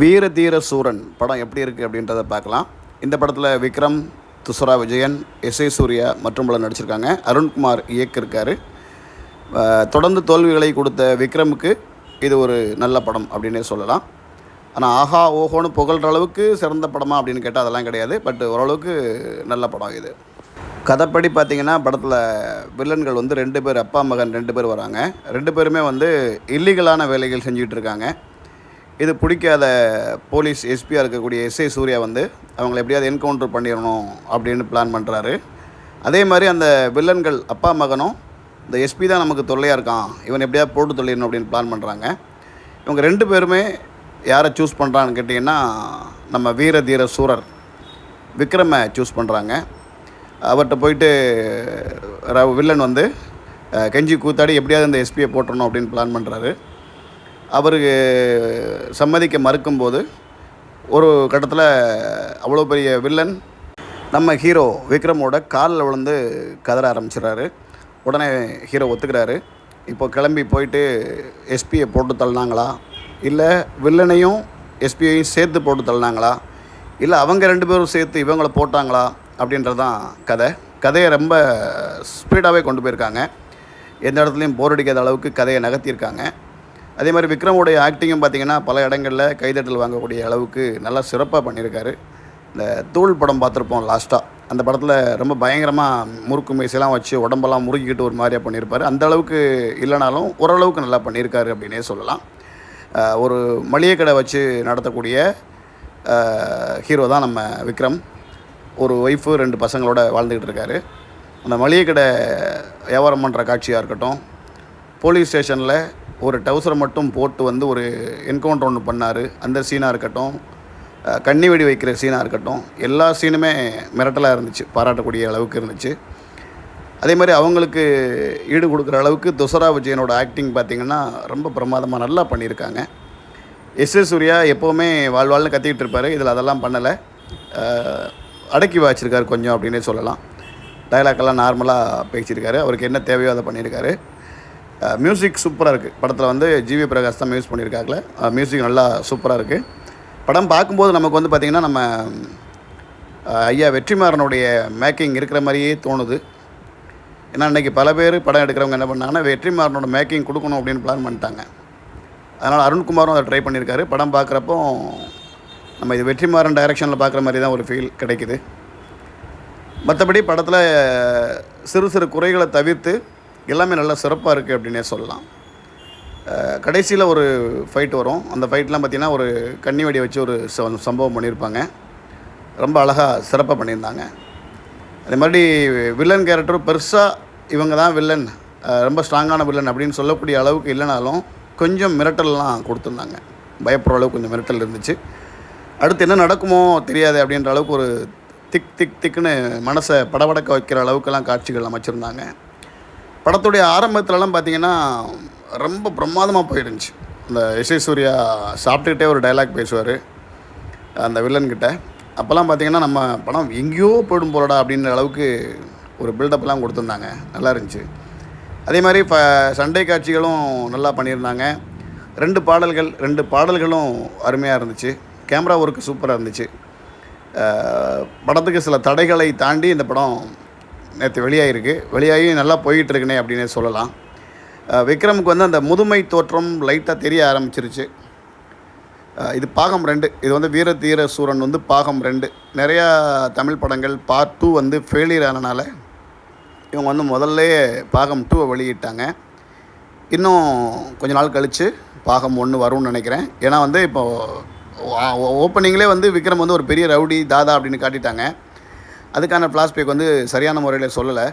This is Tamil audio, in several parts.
வீர தீர சூரன் படம் எப்படி இருக்குது அப்படின்றத பார்க்கலாம். இந்த படத்தில் விக்ரம் துஷரா விஜயன் எஸ்ஐ சூர்யா மற்றும் பலர் நடிச்சிருக்காங்க. அருண்குமார் இயக்கியிருக்காரு. தொடர்ந்து தோல்விகளை கொடுத்த விக்ரமுக்கு இது ஒரு நல்ல படம் அப்படின்னே சொல்லலாம். ஆனால் ஆஹா ஓஹோன்னு புகழ்கிற அளவுக்கு சிறந்த படமா அப்படின்னு கேட்டால் அதெல்லாம் கிடையாது. பட் ஓரளவுக்கு நல்ல படம் இது. கதைப்படி பார்த்தீங்கன்னா படத்தில் வில்லன்கள் வந்து ரெண்டு பேர் அப்பா மகன் ரெண்டு பேர் வராங்க. ரெண்டு பேருமே வந்து இல்லீகலான வேலைகள் செஞ்சிகிட்டு இருக்காங்க. இது பிடிக்காத போலீஸ் எஸ்பியாக இருக்கக்கூடிய எஸ்ஐ சூர்யா வந்து அவங்கள எப்படியாவது என்கவுண்டர் பண்ணிடணும் அப்படின்னு பிளான் பண்ணுறாரு அதே மாதிரி அந்த வில்லன்கள் அப்பா மகனும் இந்த எஸ்பி தான் நமக்கு தொல்லையாக இருக்கான் இவன் எப்படியாவது போட்டு தொல்லிடணும் அப்படின்னு பிளான் பண்ணுறாங்க இவங்க ரெண்டு பேருமே யாரை சூஸ் பண்ணுறான்னு கேட்டிங்கன்னா நம்ம வீர தீர சூரர் விக்ரமை சூஸ் பண்ணுறாங்க அவர்கிட்ட போயிட்டு வில்லன் வந்து கெஞ்சி கூத்தாடி எப்படியாவது இந்த எஸ்பியை போட்டுறணும் அப்படின்னு பிளான் பண்ணுறாரு அவர் சம்மதிக்க மறுக்கும்போது ஒரு கட்டத்தில் அவ்வளோ பெரிய வில்லன் நம்ம ஹீரோ விக்ரமோட காலில் விழுந்து கதற ஆரம்பிச்சிடுறாரு. உடனே ஹீரோ ஒத்துக்கிறாரு. இப்போ கிளம்பி போயிட்டு எஸ்பியை போட்டு தள்ளினாங்களா? இல்லை வில்லனையும் எஸ்பியையும் சேர்த்து போட்டு தள்ளினாங்களா? இல்லை அவங்க ரெண்டு பேரும் சேர்த்து இவங்கள போட்டாங்களா? அப்படின்றது தான் கதை. கதையை ரொம்ப ஸ்பீடாகவே கொண்டு போயிருக்காங்க. எந்த இடத்துலையும் போர் அடிக்காத அளவுக்கு கதையை நகர்த்தியிருக்காங்க. அதே மாதிரி விக்ரமுடைய ஆக்டிங்கும் பார்த்திங்கன்னா பல இடங்களில் கைதட்டல் வாங்கக்கூடிய அளவுக்கு நல்லா சிறப்பாக பண்ணியிருக்காரு. இந்த தூள் படம் பார்த்துருப்போம் லாஸ்ட்டாக அந்த படத்தில் ரொம்ப பயங்கரமாக முறுக்கு மீசெல்லாம் வச்சு உடம்பெல்லாம் முறுக்கிக்கிட்டு ஒரு மாதிரியாக பண்ணியிருப்பார். அந்த அளவுக்கு இல்லைனாலும் ஓரளவுக்கு நல்லா பண்ணியிருக்காரு அப்படின்னே சொல்லலாம். ஒரு மளிகை கடை வச்சு நடத்தக்கூடிய ஹீரோ தான் நம்ம விக்ரம். ஒரு ஒய்ஃபு ரெண்டு பசங்களோட வாழ்ந்துக்கிட்டு இருக்காரு. அந்த மளிகை கடை வியாபாரம் பண்ணுற காட்சியாக இருக்கட்டும் போலீஸ் ஸ்டேஷனில் ஒரு டவுசரை மட்டும் போட்டு வந்து ஒரு என்கவுண்டர் ஒன்று பண்ணார். அந்த சீனாக இருக்கட்டும் கண்ணி வெடி வைக்கிற சீனாக இருக்கட்டும் எல்லா சீனுமே மிரட்டலாக இருந்துச்சு பாராட்டக்கூடிய அளவுக்கு இருந்துச்சு. அதே மாதிரி அவங்களுக்கு ஈடு கொடுக்குற அளவுக்கு துசரா விஜயனோட ஆக்டிங் பார்த்திங்கன்னா ரொம்ப பிரமாதமாக நல்லா பண்ணியிருக்காங்க. எஸ் எஸ் சூர்யா எப்போவுமே வாழ்வாள்னு கத்திக்கிட்டு இருப்பார் இதில் அதெல்லாம் பண்ணலை. அடக்கி வச்சிருக்காரு கொஞ்சம் அப்படின்னே சொல்லலாம். டைலாக்கெல்லாம் நார்மலாக பேசியிருக்காரு அவருக்கு என்ன தேவையோ அதை பண்ணியிருக்காரு. மியூசிக் சூப்பராக இருக்குது படத்தில் வந்து ஜிவி பிரகாஷ் தான் மியூஸ் பண்ணியிருக்காங்களே மியூசிக் நல்லா சூப்பராக இருக்குது படம் பார்க்கும்போது நமக்கு வந்து பார்த்திங்கன்னா நம்ம ஐயா வெற்றிமாறனுடைய மேக்கிங் இருக்கிற மாதிரியே தோணுது. ஏன்னா இன்றைக்கி பல பேர் படம் எடுக்கிறவங்க என்ன பண்ணாங்கன்னா வெற்றிமாறனோட மேக்கிங் கொடுக்கணும் அப்படின்னு பிளான் பண்ணிட்டாங்க. அதனால் அருண்குமாரும் அதை ட்ரை பண்ணியிருக்காரு படம் பார்க்குறப்போ நம்ம இது வெற்றிமாறன் டைரக்ஷனில் பார்க்குற மாதிரி தான் ஒரு ஃபீல் கிடைக்குது. மற்றபடி படத்தில் சிறு சிறு குறைகளை தவிர்த்து எல்லாமே நல்லா சிறப்பாக இருக்குது அப்படின்னே சொல்லலாம். கடைசியில் ஒரு ஃபைட் வரும். அந்த ஃபைட்லாம் பார்த்திங்கன்னா ஒரு கன்னி வடியை வச்சு ஒரு ச- சம்பவம் பண்ணியிருப்பாங்க. ரொம்ப அழகாக சிறப்பாக பண்ணியிருந்தாங்க. அதே மாதிரி வில்லன் கேரக்டரும் பெருசாக இவங்க தான் வில்லன் ரொம்ப ஸ்ட்ராங்கான வில்லன் அப்படின்னு சொல்லக்கூடிய அளவுக்கு இல்லைனாலும் கொஞ்சம் மிரட்டல்லாம் கொடுத்துருந்தாங்க. பயப்படுற அளவுக்கு கொஞ்சம் மிரட்டல் இருந்துச்சு. அடுத்து என்ன நடக்குமோ தெரியாது அப்படின்ற அளவுக்கு ஒரு திக் திக் திக்குன்னு மனசை படபடக்க வைக்கிற அளவுக்கெல்லாம் காட்சிகள் அமைச்சிருந்தாங்க. படத்துடைய ஆரம்பத்துலலாம் பார்த்தீங்கன்னா ரொம்ப பிரமாதமாக போயிருந்துச்சு. அந்த இசை சூர்யா சாப்பிட்டுக்கிட்டே ஒரு டைலாக் பேசுவார் அந்த வில்லன்கிட்ட அப்போல்லாம் பார்த்தீங்கன்னா நம்ம படம் எங்கேயோ போயிடும் போலடா அப்படின்ற அளவுக்கு ஒரு பில்டப்லாம் கொடுத்துருந்தாங்க. நல்லா இருந்துச்சு. அதே மாதிரி இப்போ சண்டை காட்சிகளும் நல்லா பண்ணியிருந்தாங்க. ரெண்டு பாடல்கள் ரெண்டு பாடல்களும் அருமையாக இருந்துச்சு. கேமரா ஒர்க்கு சூப்பராக இருந்துச்சு. படத்துக்கு சில தடைகளை தாண்டி இந்த படம் நேற்று வெளியாகிருக்கு வெளியாகி நல்லா போயிட்டுருக்குனே இருக்குனே அப்படின்னே சொல்லலாம். விக்ரமுக்கு வந்து அந்த முதுமை தோற்றம் லைட்டாக தெரிய ஆரம்பிச்சிருச்சு. இது பாகம் ரெண்டு. இது வந்து வீர தீர சூரன் வந்து பாகம் ரெண்டு. நிறையா தமிழ் படங்கள் பார்ட் டூ வந்து ஃபெயிலியர் ஆனனால இவங்க வந்து முதல்ல பாகம் டூவை வெளியிட்டாங்க. இன்னும் கொஞ்ச நாள் கழித்து பாகம் ஒன்று வரும்னு நினைக்கிறேன். ஏன்னா வந்து இப்போது ஓப்பனிங்லேயே வந்து விக்ரம் வந்து ஒரு பெரிய ரவுடி தாதா அப்படின்னு காட்டிட்டாங்க. அதுக்கான ஃப்ளாஷ்பேக் வந்து சரியான முறையில் சொல்லலை.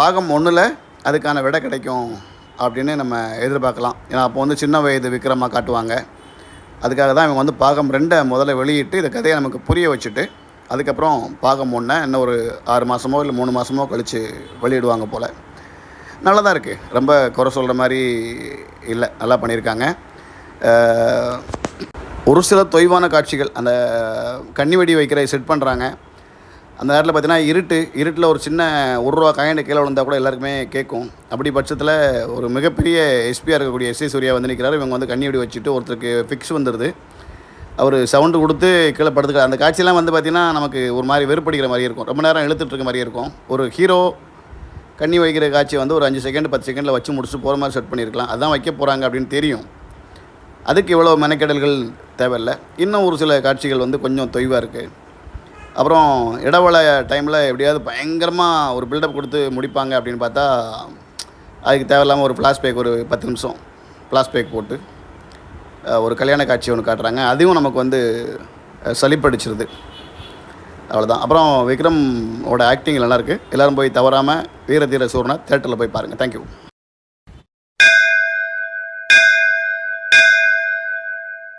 பாகம் ஒன்றில் அதுக்கான விடை கிடைக்கும் அப்படின்னு நம்ம எதிர்பார்க்கலாம். ஏன்னா அப்போ வந்து சின்ன வயது விக்ரமாக காட்டுவாங்க. அதுக்காக தான் இவங்க வந்து பாகம் ரெண்டை முதல்ல வெளியிட்டு இந்த கதையை நமக்கு புரிய வச்சுட்டு அதுக்கப்புறம் பாகம் ஒன்றை இன்னும் ஒரு ஆறு மாதமோ இல்லை மூணு மாதமோ கழித்து வெளியிடுவாங்க போல். நல்லா தான் இருக்குது ரொம்ப குறை சொல்கிற மாதிரி இல்லை. நல்லா பண்ணியிருக்காங்க. ஒரு சில தொய்வான காட்சிகள். அந்த கன்னி வெடி வைக்கிற செட் பண்ணுறாங்க அந்த நேரத்தில் பார்த்தீங்கன்னா இருட்டு இருட்டில் ஒரு சின்ன ஒரு ரூபா காயின் கீழே விழுந்தால் கூட எல்லாருக்குமே கேட்கும் அப்படி பட்சத்தில் ஒரு மிகப்பெரிய எஸ்பியாக இருக்கக்கூடிய எஸ்ஏ சூர்யா வந்து நிற்கிறாரு இவங்க வந்து கண்ணி வெடி வச்சுட்டு ஒருத்தருக்கு ஃபிக்ஸ் வந்துடுது அவர் சவுண்டு கொடுத்து கீழே படுத்துக்கிறார் அந்த காட்சியெல்லாம் வந்து பார்த்திங்கன்னா நமக்கு ஒரு மாதிரி வெறுப்படிக்கிற மாதிரி இருக்கும். ரொம்ப நேரம் இழுத்துட்டு மாதிரி இருக்கும். ஒரு ஹீரோ கண்ணி வைக்கிற காட்சியை வந்து ஒரு அஞ்சு செகண்ட் பத்து செகண்டில் வச்சு முடிச்சு போகிற மாதிரி செட் பண்ணியிருக்கலாம் அதான் வைக்க போகிறாங்க அப்படின்னு தெரியும். அதுக்கு இவ்வளோ மெனக்கெடல்கள் தேவையில்லை. இன்னும் ஒரு சில காட்சிகள் வந்து கொஞ்சம் தொய்வாக இருக்குது அப்புறம் இடவள டைமில் எப்படியாவது பயங்கரமாக ஒரு பில்டப் கொடுத்து முடிப்பாங்க அப்படின்னு பார்த்தா அதுக்கு தேவையில்லாமல் ஒரு ஃப்ளாஷ்பேக் ஒரு பத்து நிமிஷம் ஃப்ளாஷ்பேக் போட்டு ஒரு கல்யாண காட்சி ஒன்று காட்டுறாங்க. அதுவும் நமக்கு வந்து சளிப்படிச்சிருது அவ்வளோதான் அப்புறம் விக்ரம் ஓட ஆக்டிங் நல்லாயிருக்கு எல்லோரும் போய் தவறாமல் வீர தீர தேட்டரில் போய் பாருங்கள் தேங்க்யூ